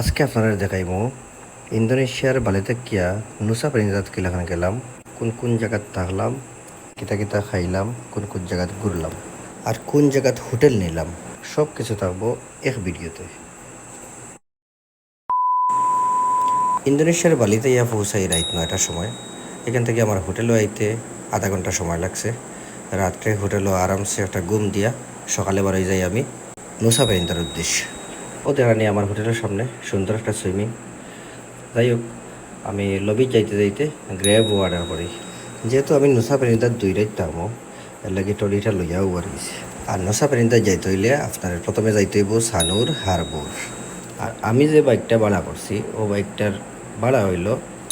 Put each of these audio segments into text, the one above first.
আজকে আপনারা দেখাইব ইন্দোনেশিয়ার বালিতে কিয়া নুসা পেরিঞ্জাত কিলাখানে গেলাম, কোন কোন জায়গাত থাকলাম, কিতা কিতা খাইলাম, কোন কোন জায়গাত ঘুরলাম, আর কোন জায়গাত হোটেল নিলাম সব কিছু থাকব এক ভিডিওতে। ইন্দোনেশিয়ার বালিতে ইয়া পৌঁছাই রাত নয়টার সময়। এখান থেকে আমার হোটেলও আইতে আধা ঘণ্টা সময় লাগছে। রাত্রে হোটেলও আরামসে একটা ঘুম দিয়া সকালে বারোই যাই আমি নুসা পেরিন্দার উদ্দেশ্যে। ও দেখা নেই আমার হোটেলের সামনে, সুন্দর একটা সুইমিং। যাই হোক, আমি লবি যাইতে যাইতে গ্রেভ অর্ডার করি। যেহেতু আমি নুসা পেরিন্দার দুই রাত থাকব এর লাগে টলিটা লইয়াও বার গেছি। আর নুসা পেরিন্দার যাইতে হইলে আপনার প্রথমে যাইতে হইব সানুর হারবোর। আর আমি যে বাইকটা ভাড়া করছি, ও বাইকটার ভাড়া হইল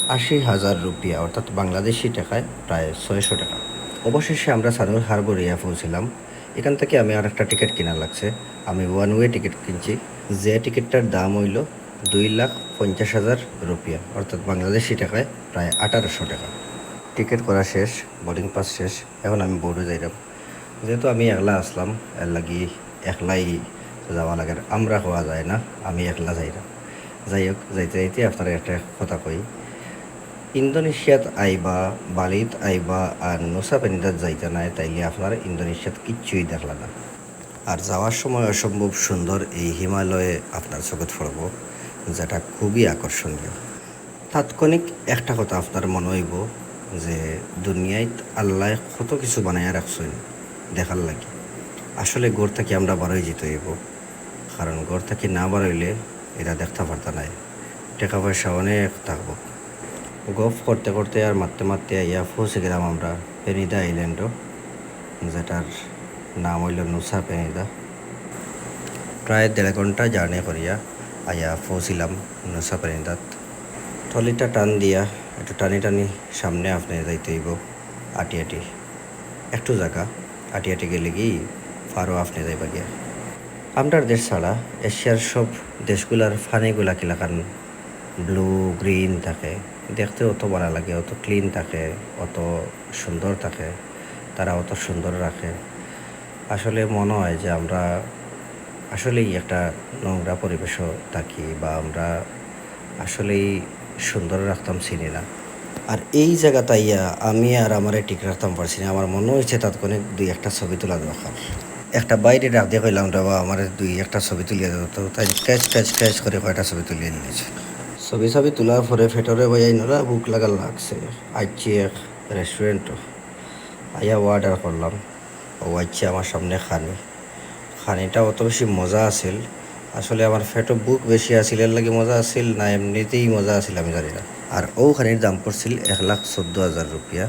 আশি হাজার রুপিয়া, অর্থাৎ বাংলাদেশি টাকায় প্রায় ছয়শো টাকা। অবশেষে আমরা সানুর হারবোর ইয়া পৌঁছিলাম এখান থেকে আমি আর একটা টিকিট কেনা লাগছে। আমি ওয়ান ওয়ে টিকিট কিনছি। যে টিকিটটার দাম হইল দুই লাখ পঞ্চাশ হাজার রুপিয়া, অর্থাৎ বাংলাদেশি টাকায় প্রায় আঠারোশো টাকা। টিকিট করা শেষ বোর্ডিং পাস শেষ, এখন আমি বোর্ডে যাইলাম যেহেতু আমি একলা আসলাম, এর লাগি একলাই যাওয়া লাগে। আমরা হওয়া যায় না, আমি একলা যাই না যাই হোক, যাইতে যাইতে আপনারা একটা কথা কই। ইন্দোনেশিয়াত আইবা, বালিত আইবা আর নোসা পেনিদাত যাইতে নাই, তাইলে আপনার ইন্দোনেশিয়াত কিচ্ছুই দেখলা না। আর যাওয়ার সময় অসম্ভব সুন্দর এই হিমালয়ে আপনার চোখত পড়ব, যেটা খুবই আকর্ষণীয়। তাৎক্ষণিক একটা কথা আপনার মনে হইব যে দুনিয়ায় আল্লাহ কত কিছু বানাইয়া রাখছেন, দেখার লাগে। আসলে গড় থেকে আমরা বারোই যেতে হইব, কারণ গড় থেকে না বারইলে এটা দেখতে পারতা নাই। টাকা পয়সা অনেক থাকব। গফ করতে করতে আর মারতে মারতে ইয়া পৌঁছে গেলাম আমরা। পেনিদা আইল্যান্ডও। যেটার নাম হইল নুসা পেনিদা প্রায় দেড় ঘণ্টা জার্নি করিয়া আইয়া পৌঁছিলাম নুসা পেনিদাত টলিটা টান দিয়া একটু টানি টানি সামনে আপনি যাইতে হইব, আটি আটি। একটু জায়গা আটি আটি গেলে কি ফারও আপনি যাইবা গিয়া। আমরার দেশ ছাড়া এশিয়ার সব দেশগুলার ফানিগুলা কিলাকান ব্লু, গ্রিন থাকে। দেখতে অত ভালো লাগে, অত ক্লিন থাকে, অত সুন্দর থাকে, তারা অত সুন্দর রাখে। আসলে মনে হয় যে আমরা আসলেই একটা নোংরা পরিবেশও থাকি বা আমরা আসলেই সুন্দর রাখতাম চিনি না। আর এই জায়গাটা ইয়া আমি আর আমারে ঠিক রাখতাম পারছি না। আমার মনে হয়েছে তাৎক্ষণিক দুই একটা ছবি তোলা দরকার। একটা বাইরে ডাক দিয়ে কইলাম রে বা আমার দুই একটা ছবি তুলিয়ে তো তাই ক্যাচ ক্যাচ ক্যাচ করে কয়টা ছবি তুলিয়ে নিয়েছে। ছবি ছবি তোলার পরে ফেটরে বইয়াই নরা বুক লাগা লাগছে। আইছি এক রেস্টুরেন্টও আইয়া অর্ডার করলাম ও আইছে আমার সামনে খানি। খানিটা অত বেশি মজা আছিল। আসলে আমার ফেটও বুক বেশি আছিল এর লাগে মজা আছিল না এমনিতেই মজা আছিল আমি জানি না আর ও খানির দাম পড়ছিল এক লাখ চোদ্দ হাজার রুপিয়া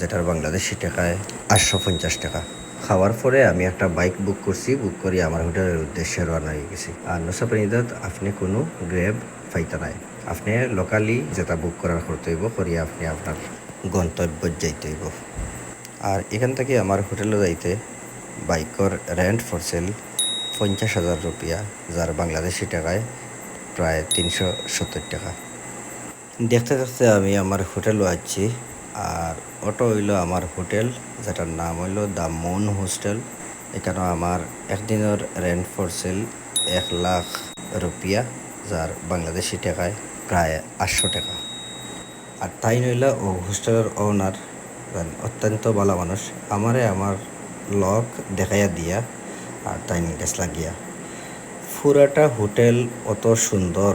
যেটার বাংলাদেশি টাকায় আটশো পঞ্চাশ টাকা। খাওয়ার পরে আমি একটা বাইক বুক করছি বুক করি আমার হোটেলের উদ্দেশ্যে রওনা হয়ে গেছি। আর নসাপানিদাত আপনি কোনো গ্রেব পাইতে নাই আপনি লোকালি যেটা বুক করার করতে হইব, করিয়া আপনি আপনার গন্তব্য যাইতে হইব। আর এখান থেকে আমার হোটেলে যাইতে বাইকর রেন্ট ফর সেল পঞ্চাশ হাজার রুপিয়া, যার বাংলাদেশি টাকায় প্রায় তিনশো সত্তর টাকা। দেখতে দেখতে আমি আমার হোটেলও আছি আর অটো হইল আমার হোটেল, যেটার নাম হইল দ্য মন হোস্টেল। এখানে আমার একদিনের রেন্ট ফর সেল এক লাখ রুপিয়া। যার বাংলাদেশি টাকায় প্রায় আটশো টাকা। আর তাই নইলা ও হোস্টেলের ওনার অত্যন্ত ভালো মানুষ। আমারে আমার লক দেখাইয়া দিয়া আর তাই গেছ লাগিয়া। ফুরাটা হোটেল অত সুন্দর।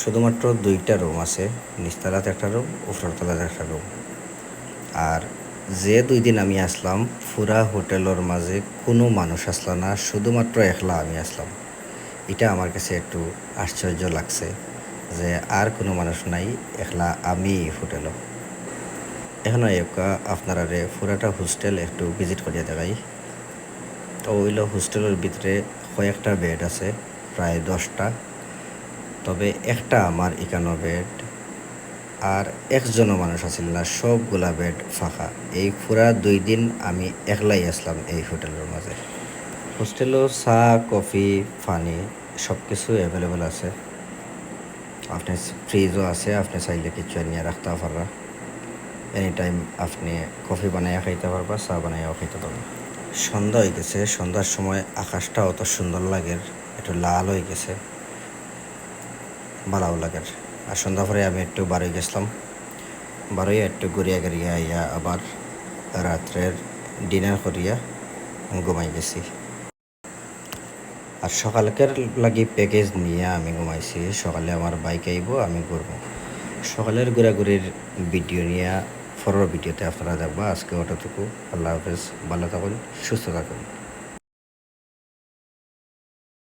শুধুমাত্র দুইটা রুম আছে, নিচতলাতে একটা রুম উপরতলাতে একটা রুম আর যে দুই দিন আমি আসলাম ফুরা হোটেলের মাঝে কোনো মানুষ আসলো না, শুধুমাত্র একলা আমি আসলাম। এটা আমার কাছে একটু আশ্চর্য লাগছে যে আর কোনো মানুষ নাই, একলা আমি হোটেলও এখন একা আপনারা পুরাটা হোস্টেল একটু ভিজিট করিয়া দেখাই। তো ওইল হোস্টেলের ভিতরে কয়েকটা বেড আছে, প্রায় দশটা। তবে একটা আমার একানো বেড, আর একজনও মানুষ আছিল না, সবগুলা বেড ফাঁকা। এই পুরা দুই দিন আমি একলাই আসলাম এই হোটেলের মাঝে। হোস্টেলও চা, কফি, পানি সব কিছু অ্যাভেলেবেল আছে। আপনি ফ্রিজও আছে, আপনি চাইলে কিছু নিয়ে রাখতে পারবা এনি টাইম আপনি কফি বানাইয়া খাইতে পারবা চা বানাইয়াও খাইতে পারবা সন্ধ্যা হয়ে গেছে, সন্ধ্যার সময় আকাশটা অত সুন্দর লাগে, একটু লাল হয়ে গেছে। ভালোও লাগে। আর সন্ধ্যা পরে আমি একটু বারোই গেছিলাম। বারোই একটু ঘুরিয়া গাড়িয়া আইয়া আবার রাত্রের ডিনার করিয়া ঘুমাই গেছি। আর সকালকের লাগি প্যাকেজ নিয়ে আমি ঘুমাইছি। সকালে আমার বাইক আইব, আমি ঘুরব। সকালের ঘোরাঘুরির ভিডিও নিয়ে, পরের ভিডিওতে আপনারা দেখব। আজকে ওটাটুকু আল্লাহ হাফেজ। ভালো থাকুন, সুস্থ থাকুন।